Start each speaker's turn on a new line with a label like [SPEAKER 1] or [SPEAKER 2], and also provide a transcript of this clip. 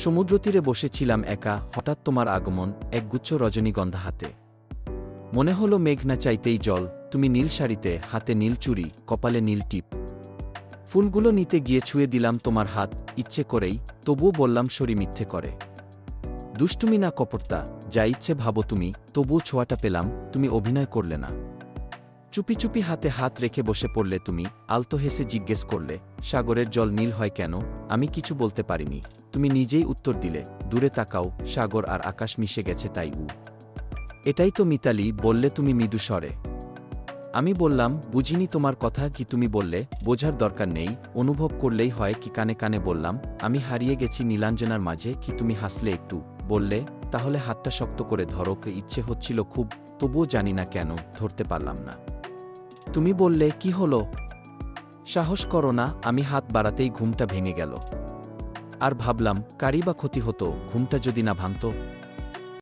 [SPEAKER 1] সমুদ্রতীরে বসেছিলাম একা, হঠাৎ তোমার আগমন একগুচ্ছ রজনীগন্ধা হাতে। মনে হলো মেঘ না চাইতেই জল, তুমি নীল শাড়িতে, হাতে নীল চুড়ি, কপালে নীল টিপ। ফুলগুলো নিতে গিয়ে ছুঁয়ে দিলাম তোমার হাত, ইচ্ছে করেই, তবুও বললাম সরি মিথ্যে করে। দুষ্টুমি না কপটতা, যা ইচ্ছে ভাবো তুমি, তবুও ছোঁয়াটা পেলাম, তুমি অভিনয় করলে না। চুপি চুপি হাতে হাত রেখে বসে পড়লে তুমি, আলতো হেসে জিজ্ঞেস করলে, সাগরের জল নীল হয় কেন? আমি কিছু বলতে পারিনি। তুমি নিজেই উত্তর দিলে, দূরে তাকাও, সাগর আর আকাশ মিশে গেছে তাই উ। এটাই তো মিতালি, বললে তুমি মৃদু স্বরে। আমি বললাম, বুঝিনি তোমার কথা কি তুমি বললে, বোঝার দরকার নেই, অনুভব করলেই হয় কি কানে কানে বললাম, আমি হারিয়ে গেছি নীলাঞ্জনার মাঝে, কি তুমি হাসলে একটু, বললে, তাহলে হাতটা শক্ত করে ধরো ইচ্ছে হচ্ছিল খুব, তবুও জানি না কেন, ধরতে পারলাম না। তুমি বললে, কি হলো? সাহস করো না, আমি হাত বাড়াতেই ঘুমটা ভেঙে গেল। আর ভাবলাম কারি বা ক্ষতি হতো, ঘুমটা যদি না ভাঙত?